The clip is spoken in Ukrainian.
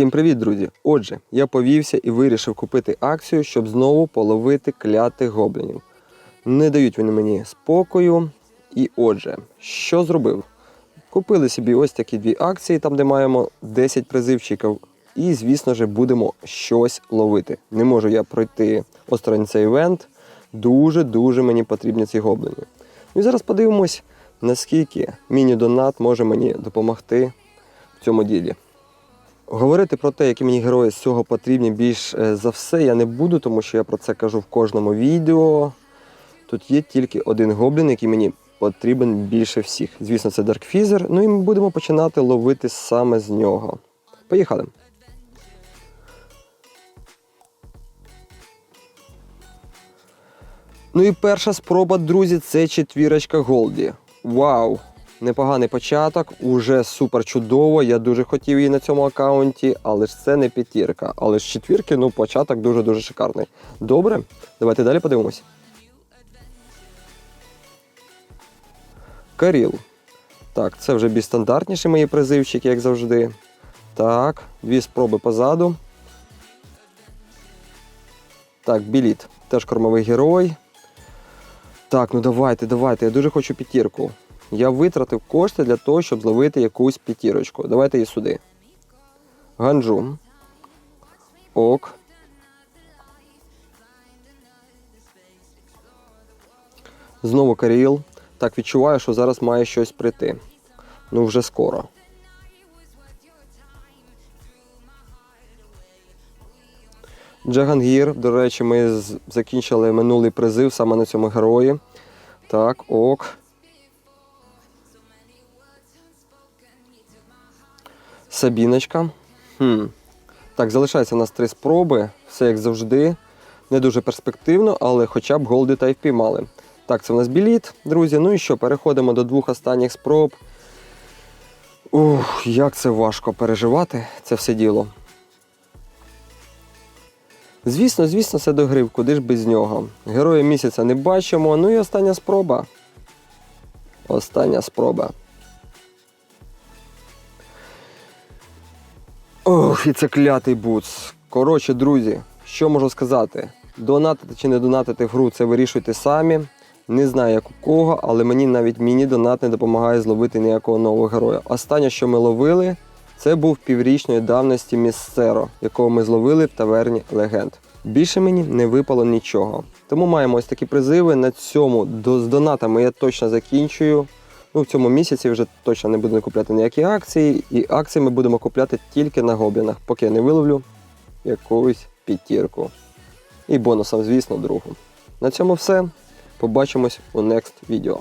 Всім привіт, друзі! Отже, я повівся і вирішив купити акцію, щоб знову половити клятих гоблінів. Не дають вони мені спокою. І отже, що зробив? Купили собі ось такі дві акції, там де маємо 10 призивчиків. І, звісно ж, будемо щось ловити. Не можу я пройти осторонь цей івент. Дуже-дуже мені потрібні ці гобліни. Ну і зараз подивимось, наскільки міні-донат може мені допомогти в цьому ділі. Говорити про те, які мені герої з цього потрібні більш е, за все, я не буду, тому що я про це кажу в кожному відео. Тут є тільки один гоблін, який мені потрібен більше всіх. Звісно, це Даркфізер. Ну і ми будемо починати ловити саме з нього. Поїхали. Ну і перша спроба, друзі, це четвірочка Голді. Вау! Непоганий початок, уже супер чудово. Я дуже хотів її на цьому аккаунті, але ж це не п'ятірка. Але ж четвірки, ну, початок дуже-дуже шикарний. Добре, давайте далі подивимось. Каріл. Так, це вже більш стандартніші мої призивчики, як завжди. Так, дві спроби позаду. Так, біліт. Теж кормовий герой. Так, ну давайте, давайте. Я дуже хочу п'ятірку. Я витратив кошти для того, щоб зловити якусь п'ятірочку. Давайте її сюди. Ганджу. Ок. Знову Каріл. Так, відчуваю, що зараз має щось прийти. Ну, вже скоро. Джагангір, до речі, ми закінчили минулий призив саме на цьому герої. Так, ок. Сабіночка. Хм. Так, залишається у нас три спроби. Все як завжди. Не дуже перспективно, але хоча б голди та й впіймали. Так, це у нас біліт, друзі. Ну і що, переходимо до двох останніх спроб. Ух, як це важко переживати це все діло. Звісно, звісно, це до гри, куди ж без нього. Героя місяця не бачимо. Ну і остання спроба. Остання спроба. Ох, і це клятий буц. Коротше, друзі, що можу сказати? Донатити чи не донатити гру, це вирішуйте самі. Не знаю, як у кого, але мені навіть міні-донат не допомагає зловити ніякого нового героя. Останнє, що ми ловили, це був піврічної давності Місцеро, якого ми зловили в таверні легенд. Більше мені не випало нічого. Тому маємо ось такі призиви. На цьому до, з донатами я точно закінчую. Ну, в цьому місяці вже точно не будемо купляти ніякі акції, і акції ми будемо купляти тільки на гоблінах, поки я не виловлю якусь п'ятірку. І бонусом, звісно, другу. На цьому все. Побачимось у next відео.